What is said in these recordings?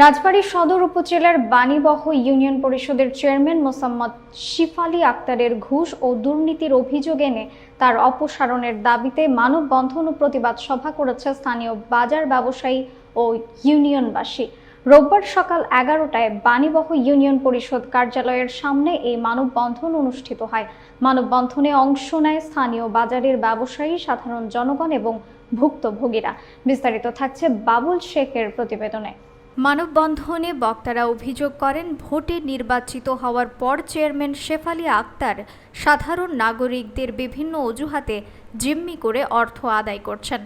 রাজবাড়ী সদর উপজেলার বাণীবহ ইউনিয়ন পরিষদের চেয়ারম্যান মোসাম্মদ শিফালি আক্তারের ঘুষ ও দুর্নীতির অভিযোগ এনে তার অপসারণের দাবিতে মানববন্ধন ও প্রতিবাদ সভা করেছে স্থানীয় বাজার ব্যবসায়ী ও ইউনিয়নবাসী। রোববার সকাল এগারোটায় বাণীবহ ইউনিয়ন পরিষদ কার্যালয়ের সামনে এই মানববন্ধন অনুষ্ঠিত হয়। মানববন্ধনে অংশ নেয় স্থানীয় বাজারের ব্যবসায়ী, সাধারণ জনগণ এবং ভুক্তভোগীরা। বিস্তারিত থাকছে বাবুল শেখের প্রতিবেদনে। মানববন্ধনে বক্তারা অভিযোগ করেন, ভোটে নির্বাচিত হওয়ার পর চেয়ারম্যান শেফালি আক্তার সাধারণ নাগরিকদের বিভিন্ন অজুহাতে জিম্মি করে অর্থ আদায় করছেন।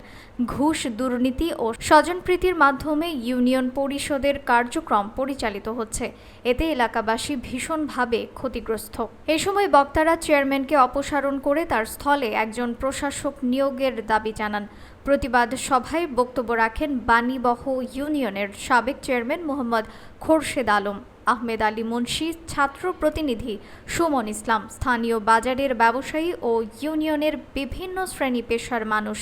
ঘুষ, দুর্নীতি ও স্বজনপ্রীতির মাধ্যমে ইউনিয়ন পরিষদের কার্যক্রম পরিচালিত হচ্ছে। এতে এলাকাবাসী ভীষণভাবে ক্ষতিগ্রস্ত। এ সময় বক্তারা চেয়ারম্যানকে অপসারণ করে তার স্থলে একজন প্রশাসক নিয়োগের দাবি জানান। প্রতিবাদ সভায় বক্তব্য রাখেন বাণীবহ ইউনিয়নের সাবেক চেয়ারম্যান মোহাম্মদ খোরশেদ আলম, আহমেদ আলী মুন্সি, ছাত্র প্রতিনিধি সুমন ইসলাম, স্থানীয় বাজারের ব্যবসায়ী ও ইউনিয়নের বিভিন্ন শ্রেণি পেশার মানুষ।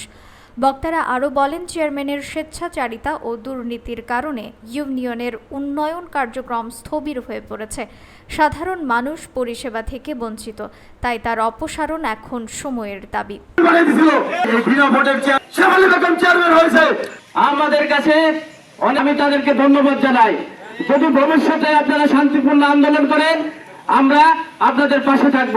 বক্তারা আরও বলেন, চেয়ারম্যানের স্বেচ্ছাচারিতা ও দুর্নীতির কারণে ইউনিয়নের উন্নয়ন কার্যক্রম স্থবির হয়ে পড়েছে। সাধারণ মানুষ পরিষেবা থেকে বঞ্চিত, তাই তার অপসারণ এখন সময়ের দাবি। আমাদের কাছে আমি তাদেরকে ধন্যবাদ জানাই। যদি ভবিষ্যতে আপনারা শান্তিপূর্ণ আন্দোলন করেন, আমরা আপনাদের পাশে থাকব।